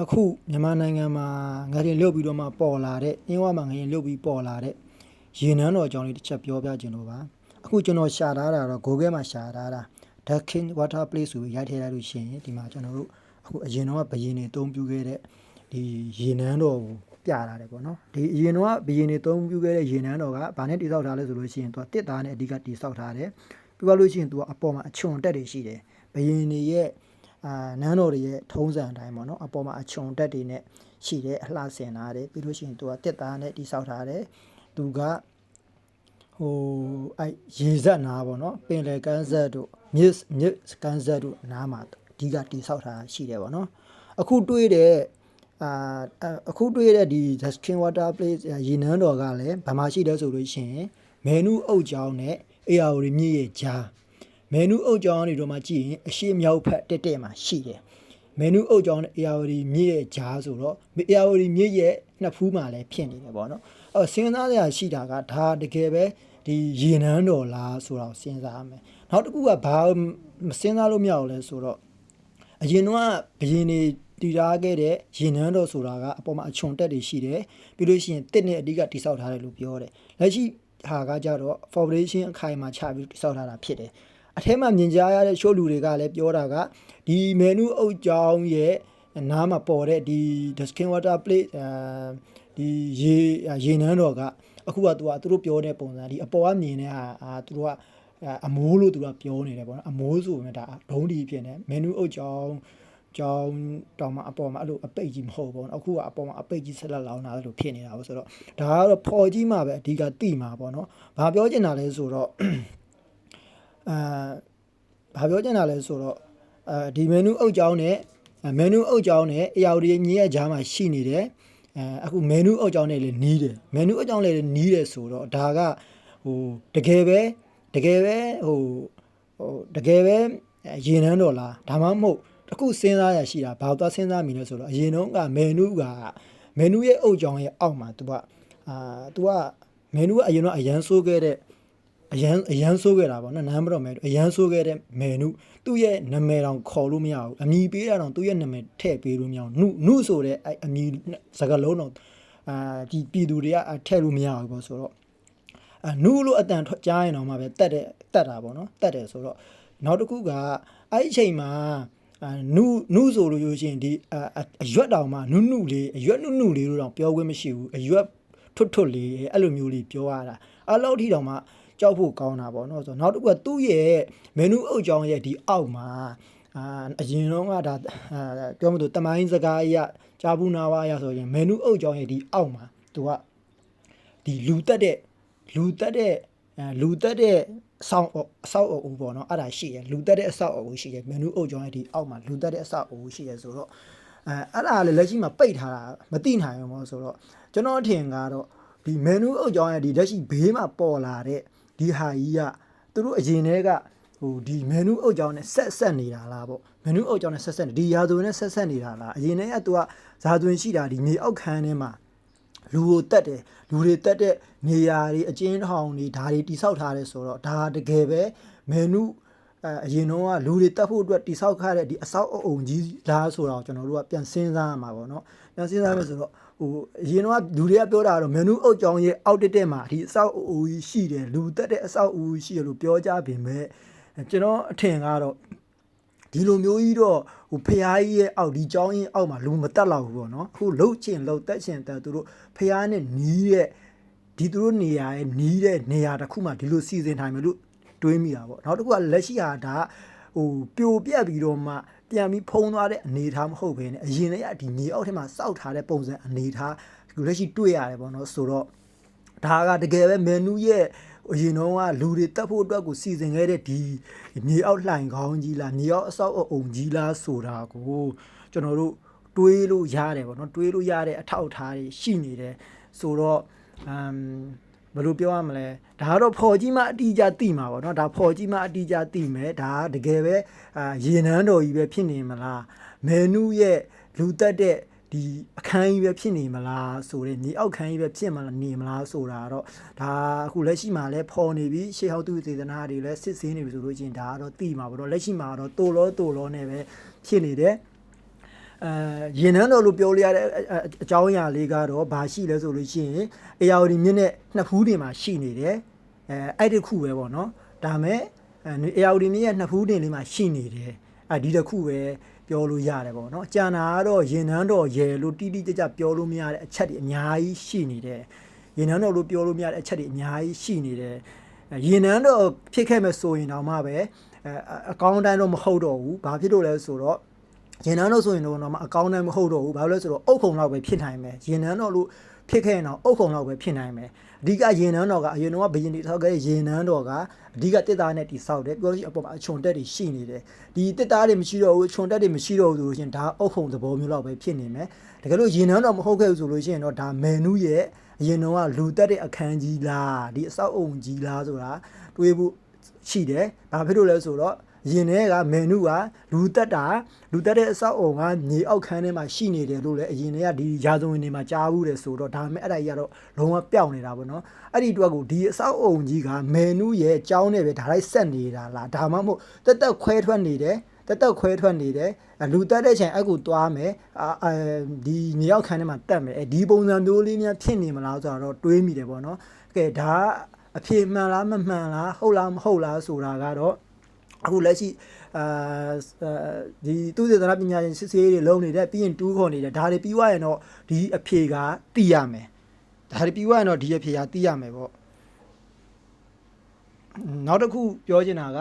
အခုမြန်မာနိုင်ငံမှာငရင်လုတ်ပြီးတော့မှပေါ်လာတဲ့အင်းဝမှာငရင်လုတ်ပြီးပေါ်လာတဲ့ရေနန်းတော်အကြောင်းလေးတစ်ချက်ပြောပြခြင်းလို့ပါအခုကျွန်တော်ရှာထားတာတော့ Google မှာရှာထားတာ Ducking Water Place ဆိုပြီးရိုက်ထည့်လိုက်လို့ရှိရင်ဒီမှာကျွန်တော်တို့အခုအရင်တော့ဘယင်းနေအသုံးပြုခဲ့တဲ့ဒီရေနန်းတော်ကိုပြထားတယ်ပေါ့နော်ဒီအရင်တော့ဘယင်းနေအသုံးပြုခဲ့တဲ့ရေနန်းတော်ကဗာနဲ့တိဆောက်ထားလဲဆိုလို့ရှိရင်သူကတစ်သားနဲ့အဓိကတိဆောက်ထားတယ်ပြီးသွားလို့ရှိရင်သူကအပေါ်မှာအချွန်တက်တွေရှိတယ်ဘယင်းနေရဲ့ အာနန်းတော်တွေရဲ့ထုံးစံအတိုင်းပေါ့နော်အပေါ်မှာအချုံတက်တွေနဲ့ရှိတဲ့အလှဆင်ထားတယ်ပြီးလို့ရှိရင်သူကတက်သားနဲ့တိဆောက်ထားတယ်သူကဟိုအဲရေဇက်နာပေါ့နော်ပင်လယ်ကမ်းဇက်တို့မြစ်မြစ်ကမ်းဇက်တို့နားမှာအဓိကတိဆောက်ထားရှိတယ်ပေါ့နော်အခုတွေးတဲ့အာအခုတွေးတဲ့ဒီ The Skin Water Place ရေနန်းတော်ကလည်းဗမာရှိတယ်ဆိုလို့ရှိရင်မဲနုအုတ်ကြောင်းနဲ့အေယာဝတီမြစ်ရဲ့ဂျား မန်နူးအုတ်ကြောင်းတွေတော့မှကြည့်ရင်အရှိမြောက်ဖက်တက်တက်မှာရှိတယ်မန်နူးအုတ်ကြောင်းနဲ့ ARD မြစ်ရဲ့ဂျားဆိုတော့ ARD မြစ်ရဲ့နှစ်ဖူးမှာလည်းဖြစ်နေတယ်ပေါ့နော်အဲစဉ်းစားရရှိတာကဒါတကယ်ပဲဒီရေနန်းတော်လားဆိုတော့စဉ်းစားရမယ်နောက်တစ်ခုကဘာမစဉ်းစားလို့မရဘူးလဲဆိုတော့အရင်တော့ဘယင်းနေတည်ထားခဲ့တဲ့ရေနန်းတော်ဆိုတာကအပေါ်မှာအချွန်တက်တွေရှိတယ်ပြီးလို့ရှိရင်တစ်နဲ့အဓိကတိဆောက်ထားတယ်လို့ပြောတယ်လက်ရှိဟာကကြတော့ foundation အခိုင်အမာချပြီးတိဆောက်ထားတာဖြစ်တယ် အထက်မှာမြင်ကြရတဲ့ရှို့လူတွေကလည်းပြောတာကဒီမန်နူအုတ်ကြောင်းရဲ့နားမှာပေါ်တဲ့ဒီ the skin water plate အဲဒီရေရေနန်းတော်ကအခုကသူကသူတို့ပြောတဲ့ပုံစံဒီအပေါ်ကမြင်တဲ့ဟာအာသူတို့ကအမိုးလို့သူကပြောနေတယ်ပေါ့နော်အမိုးဆိုရင်ဒါဒုံးဒီဖြစ်နေမန်နူအုတ်ကြောင်းကြောင်းတောင်မှအပေါ်မှာအဲ့လိုအပိတ်ကြီးမဟုတ်ဘူးပေါ့နော်အခုကအပေါ်မှာအပိတ်ကြီးဆက်လက်လောင်းတာလို့ဖြစ်နေတာပေါ့ဆိုတော့ဒါကတော့ဖော်ကြီးမှပဲအဓိကတိမှာပေါ့နော်ဘာပြောချင်တာလဲဆိုတော့ အာဘာပြောချင်တာလဲဆိုတော့အဲဒီမန်နူအုတ်ကြောင်းနဲ့မန်နူအုတ်ကြောင်းနဲ့အရာဒီညရဲ့ကြားမှာရှိနေတယ်အဲအခုမန်နူအုတ်ကြောင်းနဲ့လည်းနီးတယ်မန်နူအုတ်ကြောင်းလည်းနီးတယ်ဆိုတော့ဒါကဟိုတကယ်ပဲတကယ်ပဲဟိုဟိုတကယ်ပဲရေနန်းတော်လားဒါမှမဟုတ်အခုစဉ်းစားရရှိတာဘာလို့သွားစဉ်းစားမိလဲဆိုတော့အရင်တုန်းကမန်နူကမန်နူရဲ့အုတ်ကြောင်းရဲ့အောက်မှာ तू ကအာ तू ကမန်နူကအရင်တော့အရန်ဆိုးခဲ့တဲ့ အရန်အရန်ဆိုးခဲ့တာပေါ့နော်နားမတော့မဲအရန်ဆိုးခဲ့တဲ့မေနုသူ့ရဲ့နာမည်တောင်ခေါ်လို့မရဘူးအမည်ပေးတာတောင်သူ့ရဲ့နာမည်ထည့်ပေးလို့မရဘူးနုနုဆိုတဲ့အဲ့အမည်စကားလုံးတော့အာဒီပြည်သူတွေကထည့်လို့မရဘူးပေါ့ဆိုတော့အနုလို့အတန်ကြားရင်တော့မှပဲတက်တဲ့တက်တာပေါ့နော်တက်တယ်ဆိုတော့နောက်တစ်ခုကအဲ့ဒီအချိန်မှာအာနုနုဆိုလို့ရရှင်ဒီအရွက်တောင်မှနုနုလေးအရွက်နုနုလေးလို့တောင်ပြောခွင့်မရှိဘူးအရွက်ထွတ်ထွတ်လေးအဲ့လိုမျိုးလေးပြောရတာအဲ့လောက်ထိတောင်မှ ကြောက်ဖို့ကောင်းတာပေါ့နော်ဆိုတော့နောက်တစ်ခုကသူ့ရဲ့မန်နူအုပ်ကြောင်းရဲ့ဒီအောက်မှာအာအရင်တော့ကဒါပြောမလို့တမိုင်းစကားအရဂျာဘူးနာဝါအရဆိုရင်မန်နူအုပ်ကြောင်းရဲ့ဒီအောက်မှာသူကဒီလူတက်တဲ့လူတက်တဲ့အဲလူတက်တဲ့အဆောက်အဆောက်အအုံပေါ့နော်အဲ့ဒါရှိရလူတက်တဲ့အဆောက်အအုံရှိရမန်နူအုပ်ကြောင်းရဲ့ဒီအောက်မှာလူတက်တဲ့အဆောက်အအုံရှိရဆိုတော့အဲအဲ့ဒါလည်းလက်ရှိမှာပိတ်ထားတာမသိနိုင်ဘူးပေါ့ဆိုတော့ကျွန်တော်အထင်ကတော့ဒီမန်နူအုပ်ကြောင်းရဲ့ဒီလက်ရှိဘေးမှာပေါ်လာတဲ့ ဒီဟာကြီးကသူတို့အရင်တည်းကဟိုဒီမန်နူအုပ်ကြောင်းနဲ့ဆက်ဆက်နေတာလားပေါ့မန်နူအုပ်ကြောင်းနဲ့ဆက်ဆက်နေဒီရာဇဝင်နဲ့ဆက်ဆက်နေတာလားအရင်တည်းကသူကဇာသွင်ရှိတာဒီမြေအောက်ခန်းထဲမှာလူကိုတက်တယ်လူတွေတက်တဲ့နေရာတွေအကျဉ်းထောင်တွေဓာတွေတိဆောက်ထားတယ်ဆိုတော့ဒါတကယ်ပဲမန်နူအဲအရင်တော့ကလူတွေတက်ဖို့အတွက်တိဆောက်ခရတဲ့ဒီအဆောက်အုံကြီးလားဆိုတော့ကျွန်တော်တို့ကပြန်စဉ်းစားရမှာပေါ့နော်ပြန်စဉ်းစားမယ်ဆိုတော့ ဟိုအရင်တော့လူတွေကပြောတာတော့မန်နူအုပ်ကြောင်ရဲ့အောက်တက်တက်မှာဒီအဆောက်အဦကြီးရှိတယ်လူတက်တဲ့အဆောက်အဦရှိတယ်လို့ပြောကြပေမဲ့ကျွန်တော်အထင်ကတော့ဒီလိုမျိုးကြီးတော့ဟိုဖះကြီးရဲ့အောက်ဒီကြောင်းကြီးအောက်မှာလူမတက်တော့ဘူးပေါ့နော်အခုလှုပ်ချင်လှုပ်တက်ချင်တက်သူတို့ဖះနဲ့နီးတဲ့ဒီသူတို့နေရာရဲ့နီးတဲ့နေရာတစ်ခုမှဒီလိုစီစဉ်နိုင်မယ်လို့တွေးမိတာပေါ့နောက်တစ်ခုကလက်ရှိဟာဒါဟိုပြိုပြက်ပြီးတော့မှ ပြန်ပြီးဖုံးသွားတဲ့အနေအထားမဟုတ်ဘဲနဲ့အရင်တည်းကဒီမြေအောက်ထဲမှာစောက်ထားတဲ့ပုံစံအနေအထားလက်ရှိတွေ့ရတယ်ပေါ့နော်ဆိုတော့ဒါကတကယ်ပဲမန်နူရဲ့အရင်တော့ကလူတွေတက်ဖို့အတွက်ကိုစီစဉ်ခဲ့တဲ့ဒီမြေအောက်လှိုင်ခေါင်းကြီးလားမြေအောက်အဆောက်အအုံကြီးလားဆိုတာကိုကျွန်တော်တို့တွေးလို့ရတယ်ပေါ့နော်တွေးလို့ရတဲ့အထောက်အထားတွေရှိနေတယ်ဆိုတော့အမ် ဘယ်လိုပြောရမလဲဒါကတော့ဖော်ကြီးမှအတီးကြသိမှာပေါ့နော်ဒါဖော်ကြီးမှအတီးကြသိမယ်ဒါကတကယ်ပဲအာရေနန်းတော်ကြီးပဲဖြစ်နေမလားမဲနူးရဲ့လူတက်တဲ့ဒီအခန်းကြီးပဲဖြစ်နေမလားဆိုတဲ့မြေအောက်ခန်းကြီးပဲဖြစ်မလားနေမလားဆိုတာတော့ဒါအခုလက်ရှိမှာလည်းဖော်နေပြီရှေးဟောက်သူစေတနာတွေလည်းစစ်ဆေးနေပြီဆိုလို့ချင်းဒါကတော့သိမှာပေါ့နော်လက်ရှိမှာတော့တိုလောတိုလောနဲ့ပဲဖြစ်နေတယ် အဲရင်နှန်းတော်လို့ပြောလိုက်ရတဲ့အအအကြောင်းအရာလေးကတော့ဘာရှိလဲဆိုလို့ရှိရင်အေယာဝတီမြင့်နဲ့နှစ်ဖူးတင်မှာရှိနေတယ်အဲအဲ့ဒီတစ်ခုပဲပေါ့နော်ဒါမဲ့အဲအေယာဝတီမြင့်ရဲ့နှစ်ဖူးတင်လေးမှာရှိနေတယ်အဲဒီတစ်ခုပဲပြောလို့ရတယ်ပေါ့နော်ကြာနာကတော့ရင်နှန်းတော်ရယ်လို့တိတိကျကျပြောလို့မရတဲ့အချက်တွေအများကြီးရှိနေတယ်ရင်နှန်းတော်လို့ပြောလို့မရတဲ့အချက်တွေအများကြီးရှိနေတယ်ရင်နန်းတော့ဖြစ်ခဲ့မဲ့ဆိုရင်တော့မှပဲအဲအကောင့်တိုင်းတော့မဟုတ်တော့ဘူးဘာဖြစ်လို့လဲဆိုတော့ ရင်နန်းတော့ဆိုရင်တော့မှအကောင့်တိုင်းမဟုတ်တော့ဘူးဘာလို့လဲဆိုတော့အုတ်ခုံလောက်ပဲဖြစ်နိုင်မယ်ရင်နန်းတော့လို့ဖြစ်ခဲ့ရင်တော့အုတ်ခုံလောက်ပဲဖြစ်နိုင်မယ်အဓိကရင်နန်းတော်ကအရင်တော့ဘယင်တီထောက်ခဲ့တဲ့ရင်နန်းတော်ကအဓိကတစ်သားနဲ့တိဆောက်တယ်ပြောလို့ရှိရင်အပေါ်မှာအချွန်တက်တွေရှိနေတယ်ဒီတစ်သားတွေမရှိတော့ဘူးအချွန်တက်တွေမရှိတော့ဘူးဆိုလို့ရှိရင်ဒါအုတ်ခုံသဘောမျိုးလောက်ပဲဖြစ်နေမယ်တကယ်လို့ရင်နန်းတော်မဟုတ်ခဲ့ဘူးဆိုလို့ရှိရင်တော့ဒါမယ်နူးရဲ့အရင်တော့ကလူတက်တဲ့အခန်းကြီးလားဒီအဆောက်အုံကြီးလားဆိုတာတွေးဖို့ရှိတယ်။ဘာဖြစ်လို့လဲဆိုတော့ ရင်ထဲကမန်နူကလူတက်တာလူတက်တဲ့အဆောက်အုံကနေအောက်ခန်းထဲမှာရှိနေတယ်လို့လည်းအရင်ထဲကဒီရာဇဝင်တွေမှာကြားဘူးတယ်ဆိုတော့ဒါပေမဲ့အဲ့ဒါကြီးကတော့လုံးဝပျောက်နေတာပေါ့နော်။အဲ့ဒီအတွက်ကိုဒီအဆောက်အုံကြီးကမန်နူရဲ့အကြောင်းနဲ့ပဲဒါလိုက်ဆက်နေတာလားဒါမှမဟုတ်တက်တက်ခွဲထွက်နေတယ်တက်တက်ခွဲထွက်နေတယ်အဲလူတက်တဲ့ချိန်အကူသွားမယ်အာအဲဒီမြေရောက်ခန်းထဲမှာတက်မယ်အဲဒီပုံစံမျိုးလေးများဖြစ်နေမလားဆိုတော့တွေးမိတယ်ပေါ့နော်ကဲဒါကအဖြေမှန်လားမမှန်လားဟုတ်လားမဟုတ်လားဆိုတာကတော့ အခုလက်ရှိအာဒီသူစေတနာပညာရှင်စစ်ဆေးတွေလုံးနေတဲ့ပြီးရင်တူးခေါ်နေတယ်ဒါတွေပြီးသွားရင်တော့ဒီအဖြေကသိရမယ်ဒါတွေပြီးသွားရင်တော့ဒီအဖြေကသိရမယ်ပေါ့နောက်တစ်ခုပြောချင်တာက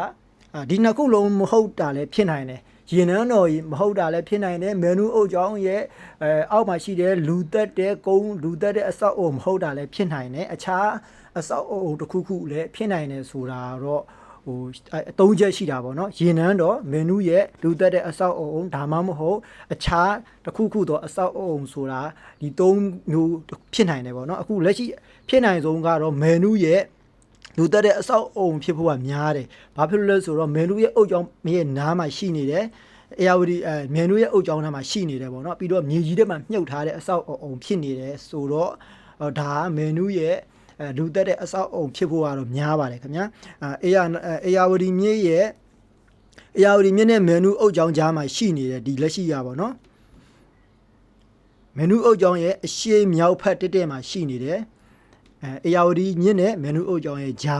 အာဒီနှစ်ခုလုံးမဟုတ်တာလည်းဖြစ်နိုင်တယ်ရင်နှန်းတော်ကြီးမဟုတ်တာလည်းဖြစ်နိုင်တယ်မန်နူအုပ်ချောင်းရဲ့အဲအောက်မှာရှိတဲ့လူသက်တဲ့ကုန်းလူသက်တဲ့အဆောက်အုံမဟုတ်တာလည်းဖြစ်နိုင်တယ်အခြားအဆောက်အုံတစ်ခုခုလည်းဖြစ်နိုင်တယ်ဆိုတာတော့ ဟိုအတုံးချက်ရှိတာပေါ့နော်ရင်နှန်းတော်မန်နူရဲ့လူသက်တဲ့အဆောက်အုံဒါမှမဟုတ်အခြားတစ်ခုခုသောအဆောက်အုံဆိုတာဒီသုံးမျိုးဖြစ်နိုင်တယ်ပေါ့နော်အခုလက်ရှိဖြစ်နိုင်ဆုံးကတော့မန်နူရဲ့လူတက်တဲ့အဆောက်အုံဖြစ်ဖို့ကများတယ်။ဘာဖြစ်လို့လဲဆိုတော့မယ်လူရဲ့အုတ်ကြောင်းမရဲ့နားမှာရှိနေတယ်။အေယာဝတီအဲမယ်လူရဲ့အုတ်ကြောင်းနားမှာရှိနေတယ်ပေါ့နော်။ပြီးတော့မြေကြီးထဲမှာမြုပ်ထားတဲ့အဆောက်အုံဖြစ်နေတယ်ဆိုတော့အော်ဒါကမယ်လူရဲ့အဲ လူတက်တဲ့အဆောက်အုံဖြစ်ဖို့ကတော့များပါတယ်ခင်ဗျာ။အဲအေယာအေယာဝတီမြေရဲ့အေယာဝတီမြေနဲ့မယ်နူအုတ်ကြောင်းကြားမှာရှိနေတယ်ဒီလက်ရှိရပါတော့။မယ်နူအုတ်ကြောင်းရဲ့အရှေ့မြောက်ဖက်တက်တက်မှာရှိနေတယ်။အဲအေယာဝတီမြင့်နဲ့မယ်နူအုတ်ကြောင်းရဲ့ဂျာ